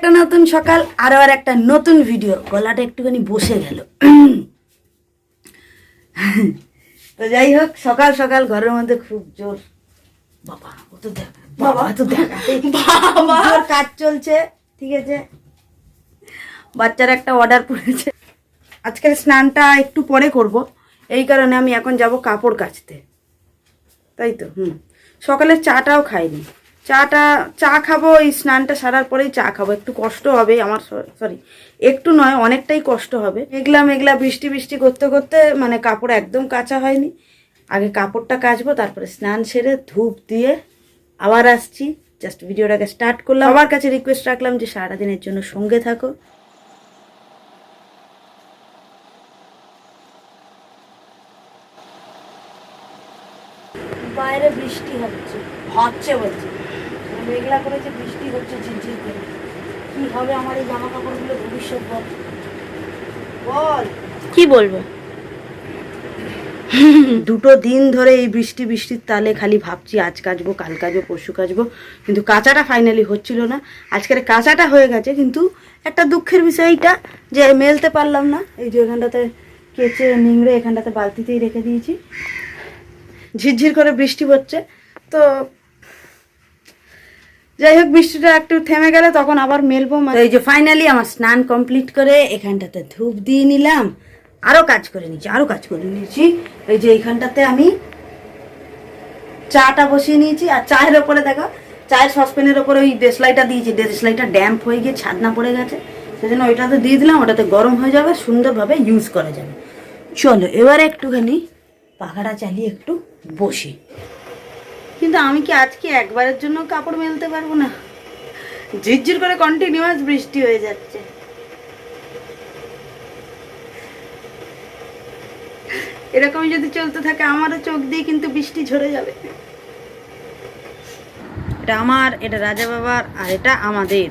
একটা নতুন সকাল আরও আর একটা নতুন ভিডিও গলাটা একটুখানি বসে গেল। তো যাই হোক সকাল সকাল ঘরের মধ্যে খুব জোর। বাবা ও তো দেখ বাবা তো দেখ। জোর কাজ চলছে ঠিক আছে? বাচ্চার একটা অর্ডার পড়েছে। আজকের স্নানটা একটু পরে করব। এই কারণে আমি এখন যাব কাপড় কাচতে। তাই তো? হুম। সকালে চাটাও খাইনি। চাটা চা খাব এই স্নানটা সারার পরেই চা খাব। একটু কষ্ট হবে আমার সরি একটু নয় অনেকটাই কষ্ট হবে। মেঘলা মেঘলা বৃষ্টি বৃষ্টি করতে করতে মানে কাপড় একদম কাঁচা হয়নি। আগে কাপড়টা কাচবো তারপরে স্নান সেরে ধূপ দিয়ে আবার আসছি। জাস্ট ভিডিওটাকে স্টার্ট করলাম। আমার কাছে রিকোয়েস্ট রাখলাম যে সারাদিনের জন্য সঙ্গে থাকো। বাইরে বৃষ্টি হচ্ছে। হচ্ছে বলছে। মেঘলা করেছে বৃষ্টি হচ্ছে ঝিরঝির করে। কি হবে আমার এই জামা কাপড়গুলো ভবিষ্যৎ বল। বল। কি বলব? দুটো দিন ধরে এই বৃষ্টি বৃষ্টির তালে খালি ভাবছি আজ কাচবো কাল কাচবো পরশু কাচবো। কিন্তু কাঁচাটা ফাইনালি হচ্ছিল না। আজকের কাঁচাটা হয়ে গেছে কিন্তু একটা দুঃখের বিষয় এইটা যে মেলতে পারলাম না। এই যে এখানটাতে কেচে নিংড়ে এখানটাতে বালতিতেই রেখে দিয়েছি। ঝিরঝির করে বৃষ্টি হচ্ছে। তো যাই হোক, বৃষ্টিটা একটু থেমে গেলে, তখন আবার মেলবো এই যে ফাইনালি আমার স্নান কমপ্লিট করে এখানটাতে ধূপ দিয়ে নিলাম আরও কাজ করে নিয়েছি আরও কাজ করে নিয়েছি এই যে এইখানটাতে আমি চাটা বসিয়ে নিয়েছি, আর চায়ের ওপরে দেখো, চায়ের সসপ্যানের ওপরে ওই দেশলাইটা দিয়েছি দেশলাইটা ড্যাম্প হয়ে গিয়ে ছাদনা পড়ে গেছে। সেজন্য ওইটাতে দিয়ে দিলাম, ওটাতে গরম হয়ে যাবে, সুন্দরভাবে ইউজ করা যাবে। চলো, এবারে একটুখানি পাখাটা চালিয়ে একটু বসি। কিন্তু আমি কি আজকে একবারের জন্য কাপড় মেলতে পারব না? ঝিরঝির করে কন্টিনিউয়াস বৃষ্টি হয়ে যাচ্ছে। এরকম যদি চলতে থাকে, আমারও চোখ দিয়ে কিন্তু বৃষ্টি ঝরে যাবে। এটা আমার, এটা রাজা বাবার, আর এটা আমাদের।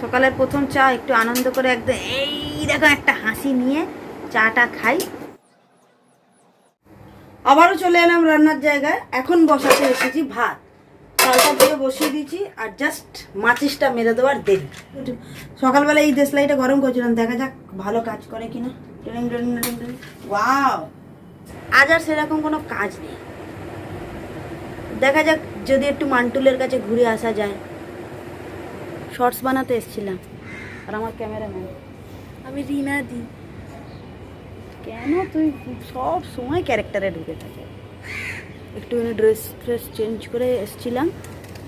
সকালের প্রথম চা, একটু আনন্দ করে একদম, এই দেখো একটা হাসি নিয়ে চাটা খাই। আবারও চলে এলাম রান্নার জায়গায়। এখন বসাতে এসেছি ভাত। চালটা দিয়ে বসিয়ে দিয়েছি আর জাস্ট মাচিসটা মেরে দেওয়ার দেরি। সকালবেলা এই দেশলাইটা গরম করছিলাম, দেখা যাক ভালো কাজ করে কিনা। ওয়াও আজ আর সেরকম কোনো কাজ নেই। দেখা যাক যদি একটু মান্টুলের কাছে ঘুরে আসা যায়। শর্টস বানাতে এসেছিলাম। আর আমার ক্যামেরাম্যান আমি রিনা দি। কেন তুই সব সময় ক্যারেক্টারে ঢুকে থাকে? একটুখানি ড্রেস ট্রেস চেঞ্জ করে এসেছিলাম।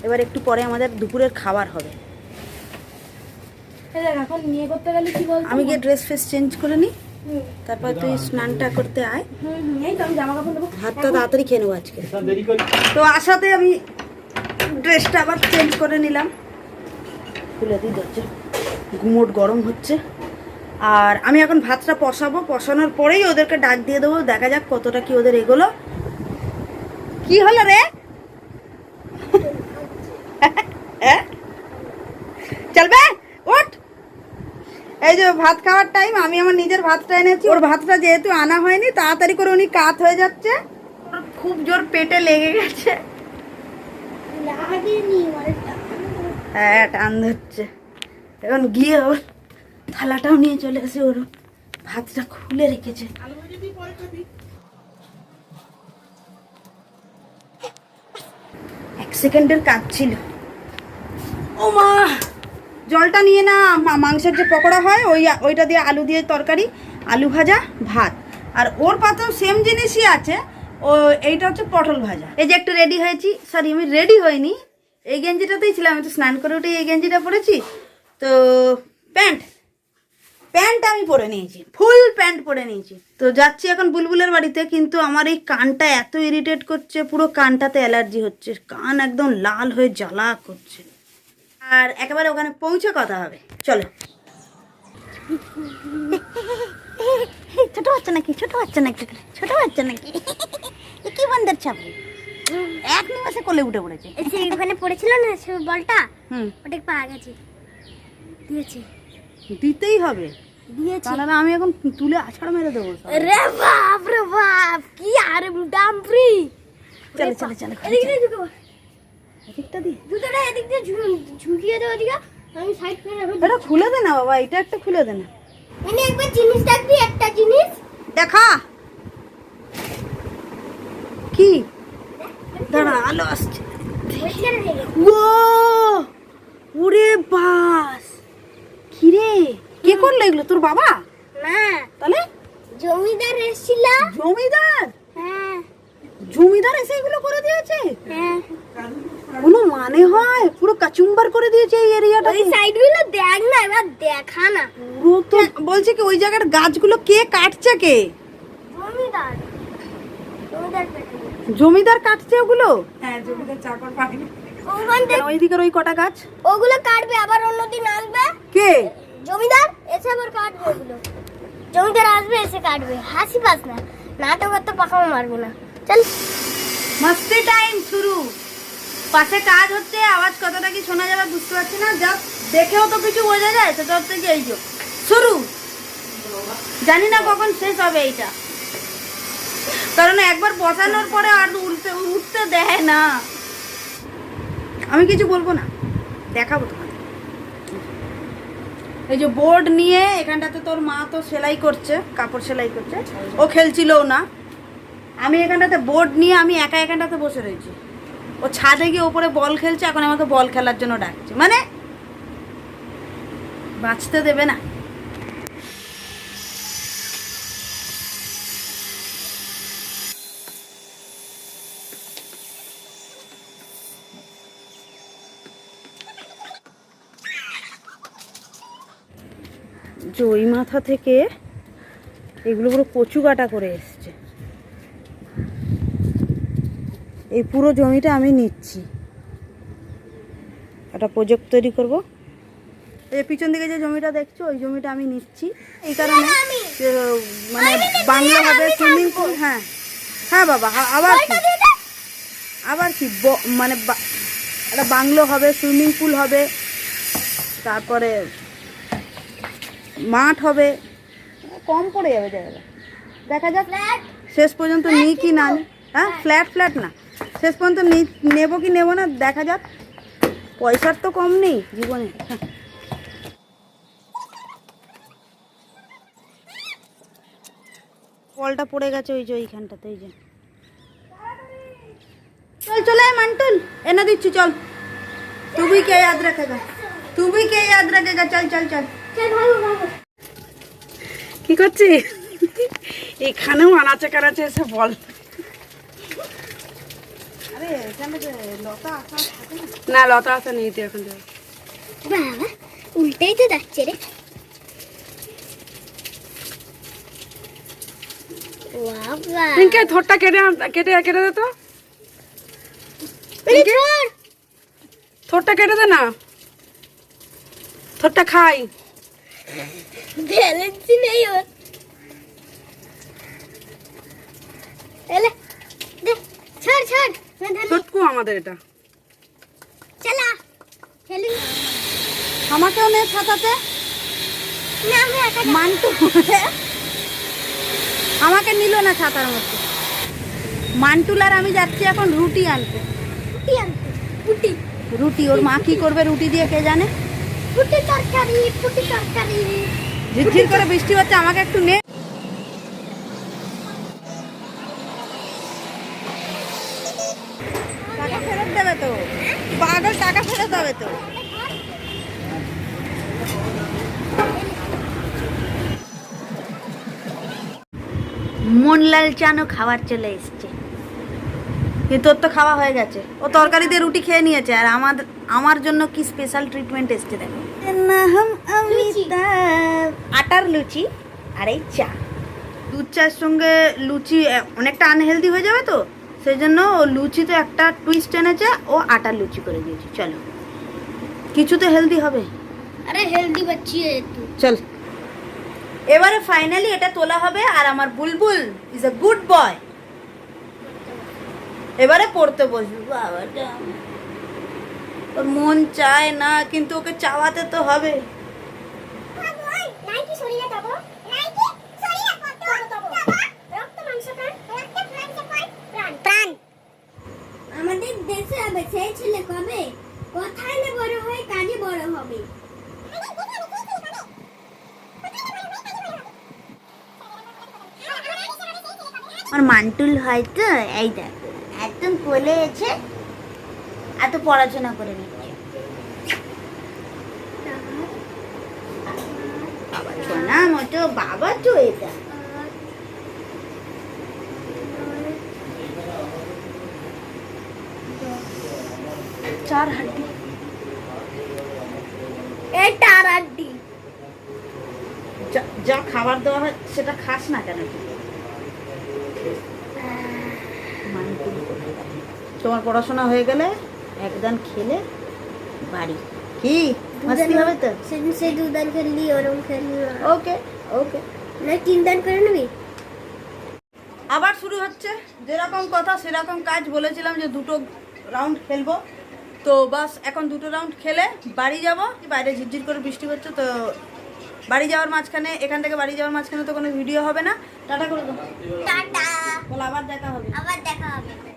এবার একটু পরে আমাদের দুপুরের খাবার হবে। এখন নিয়ে করতে গেলে কি বল আমি গিয়ে ড্রেস ফ্রেস চেঞ্জ করে নিই তারপর তুই স্নানটা করতে আয়। এই তো আমি জামা কাপড় নেব। ভাতটা তাড়াতাড়ি খেয়ে নেব আজকে। তো আসাতে আমি ড্রেসটা আবার চেঞ্জ করে নিলাম। খুলে দিই দরজা গুমোট গরম হচ্ছে। আর আমি এখন ভাতটা পশাবো পশানোর পরেই ওদেরকে ডাক দিয়ে দেবো দেখা যাক কতটা কি ওদের এগোলো। কি হলো রে? চলবে? উঠ! এই যে ভাত খাওয়ার টাইম আমি আমার নিজের ভাতটা এনেছি। ওর ভাতটা যেহেতু আনা হয়নি তাড়াতাড়ি করে উনি কাত হয়ে যাচ্ছে। ওর খুব জোর পেটে লেগে গেছে। হ্যাঁ টান ধরছে। এখন গিয়ে ওর থালাটাও নিয়ে চলে আসে ওর ভাতটা খুলে রেখেছে। এক সেকেন্ডের কাজ ছিল। ও মা, জলটা নিয়ে না মাংসের যে পকোড়া হয়, ওই ওইটা দিয়ে আলু দিয়ে তরকারি, আলু ভাজা, ভাত। আর ওর পাতেও সেম জিনিসই আছে, ও এইটা হচ্ছে পটল ভাজা। এই যে একটু রেডি হয়েছি সরি আমি রেডি হইনি। এই গেঞ্জিটাতেই ছিলাম আমি তো স্নান করে উঠে এই গেঞ্জিটা পরেছি। তো, প্যান্ট। প্যান্ট আমি পরে নিয়েছি ফুল প্যান্ট পরে নিয়েছি। তো যাচ্ছি এখন বুলবুলের বাড়িতে কিন্তু আমার এই কানটা এত ইরিটেট করছে পুরো কানটাতে অ্যালার্জি হচ্ছে কান একদম লাল হয়ে জ্বালা করছে। আর একেবারে ওখানে পৌঁছে কথা হবে চলো। ছোট বাচ্চা নাকি ছোট বাচ্চা নাকি ছোট বাচ্চা নাকি? এ কি বান্দার ছাপ? এক নিমেষে কোলে উঠে পড়েছে। এই যে ওখানে পড়েছিল না সে বলটা? হুম। ওটা পাওয়া গেছে। দিয়েছে। দিতেই হবে। দিয়েছে। তাহলে আমি এখন তুলে আছাড় মেরে দেবো রে বাপ রে বাপ কি আরে ডাম্পরি। চলো চলো চলো এদিকে ঢুকো এদিকটা এদিক দিয়ে ঝুঁকিয়ে দাও এদিকে। আমি সাইড করে এটা খুলে দে না বাবা এটা একটা খুলে দে না। মানে একবার জিনিস দেখবি একটা জিনিস। দেখা। কি? দাঁড়া আলো আসছে। পরিষ্কার ও ওরে বাস! কি রে কে করল এগুলো? তোর বাবা? না তাহলে? জমিদার এসেছিল। জমিদার? হ্যাঁ। জমিদার এসে এগুলো করে দিয়েছে? হ্যাঁ। কোনো মানে হয়? পুরো কাচুম্বার করে দিয়েছে এই এরিয়াটা ওই সাইডগুলো দেখ না এবার দেখা না। পুরো তো বলছে কি ওই জায়গার গাছগুলো কে কাটছে কে? জমিদার। জমিদার জমিদার কাটছে ওগুলো? ওখান থেকে ওইদিকের ওই কটা গাছ? ওগুলো কাটবে আবার অন্যদিন আসবে। কে? জমিদার এসে আবার কাটবে ওগুলো। জমিদার আসবে এসে কাটবে। হাসি পাস না। নাটক তো পাকামো মারবো না। চল। মাস্তি টাইম শুরু। পাশে কাজ হচ্ছে আওয়াজ কতটা কি শোনা যাবে বুঝতে পারছি না। যা দেখেও তো কিছু বোঝা যায় সেটা হচ্ছে কি এই যে। শুরু। জানি না কখন শেষ হবে এইটা। কারণ একবার বসানোর পরে আর উঠতে উঠতে দেয় না। আমি কিছু বলব না। দেখাবো তোমাকে এই যে বোর্ড নিয়ে এখানটাতে তোর মা তো সেলাই করছে, কাপড় সেলাই করছে। ও খেলছিলও না। আমি এখানটাতে বোর্ড নিয়ে আমি একা এখানটাতে বসে রয়েছি। ও ছাদে গিয়ে ওপরে বল খেলছে, এখন আমাকে বল খেলার জন্য ডাকছে। মানে বাঁচতে দেবে না। যে ওই মাথা থেকে এগুলো পুরো কচু কাটা করে এসছে। এই পুরো জমিটা আমি নিচ্ছি। একটা প্রজেক্ট তৈরি করব। এই পিছন দিকে যে জমিটা দেখছ, ওই জমিটা আমি নিচ্ছি। এই কারণে মানে বাংলা হবে সুইমিং পুল হ্যাঁ। হ্যাঁ বাবা আবার কি? আবার কি? মানে একটা বাংলো হবে সুইমিং পুল হবে। তারপরে মাঠ হবে। কম পড়ে যাবে জায়গা দেখা যাক। শেষ পর্যন্ত নিই কি না হ্যাঁ ফ্ল্যাট ফ্ল্যাট না। শেষ পর্যন্ত নেব কি নেব না দেখা যাক। পয়সার তো কম নেই জীবনে। কলটা পড়ে গেছে ওই যে ওইখানটাতে ওই যে। চল চলে মান্টুন। এনে দিচ্ছি চল। তুমি কে ইয়াদ রাখেগা তুমি কে ইয়াদ রাখেগা চল চল চল। কি করছি? এখানেও আনাচে কানাচে এসে বল। না? লতা আসা নেই তো এখন বাবা উল্টেই তো যাচ্ছে রে। থোরটা কেটে কেটে কেটে দে তো। থোরটা কেটে দে না। থোরটা খাই। ব্যালেন্স নেই ওর এলে দে ছাড় ছাড় না ধর ছোটকু আমাদের এটা। চলা খেলি আমাকেও নে ছাতাতে? না আমি একা। মান্টু। আমাকে নিল না ছাতার মধ্যে। মান্টুল আর আমি যাচ্ছি এখন রুটি আনতে। রুটি আনতে। রুটি। রুটি ওর মা কি করবে রুটি দিয়ে কে জানে? রুটি তরকারি রুটি তরকারি। ঝিরঝির করে বৃষ্টি হচ্ছে আমাকে একটু নে। টাকা ফেরত দেবে তো? পাগল টাকা ফেরত হবে তো? মনলাল চানও খাবার চলে এসছে। কিন্তু ওর তো খাওয়া হয়ে গেছে। ও তরকারি দিয়ে রুটি খেয়ে নিয়েছে আর আমার আমার জন্য কি স্পেশাল ট্রিটমেন্ট এসছে দেখো। না হাম অমিতাভ আটার লুচি আর এই চা। দুধ চায়ের সঙ্গে লুচি অনেকটা আনহেলদি হয়ে যাবে তো? সেই জন্য ও লুচিতে একটা টুইস্ট এনেছে ও আটার লুচি করে দিয়েছে। চলো। কিছু তো হেলদি হবে। আরে হেলদি বাচ্চি है চল। এবারে ফাইনালি এটা তোলা হবে আর আমার Bulbul is a good boy এবারে পড়তে বসবি বাবা মন চায় না কিন্তু ওকে চাওয়াতে তো হবে। আমাদের দেশে কবে? কোথায় না বড় হয় বড় হবে। আমার মান্টুল হয় তো এই দেখ। কোলে এসে এত পড়াশোনা করে নিচ্ছে। বাবা সোনা মতো বাবা তো এটা। চার হাড্ডি। এটা আর আড্ডি যা- যা খাবার দেওয়া হয়, সেটা খাস না কেন তুই? মানকুল কোথায়? তোমার পড়াশোনা হয়ে গেলে একদান খেলে বাড়ি। কি? মাস্তি হবে তো? সেদিন সেই দুদান খেললি ওরম খেললি ওকে ওকে। না তিন দান করে নিবি? আবার শুরু হচ্ছে। যেরকম কথা সেরকম কাজ। বলেছিলাম যে দুটো রাউন্ড খেলব। তো বাস এখন দুটো রাউন্ড খেলে বাড়ি যাব। বাইরে ঝিরঝির করে বৃষ্টি হচ্ছে তো বাড়ি যাওয়ার মাঝখানে এখান থেকে বাড়ি যাওয়ার মাঝখানে তো কোনো ভিডিও হবে না। টাটা করে দাও। টাটা। বলো আবার দেখা হবে। আবার দেখা হবে।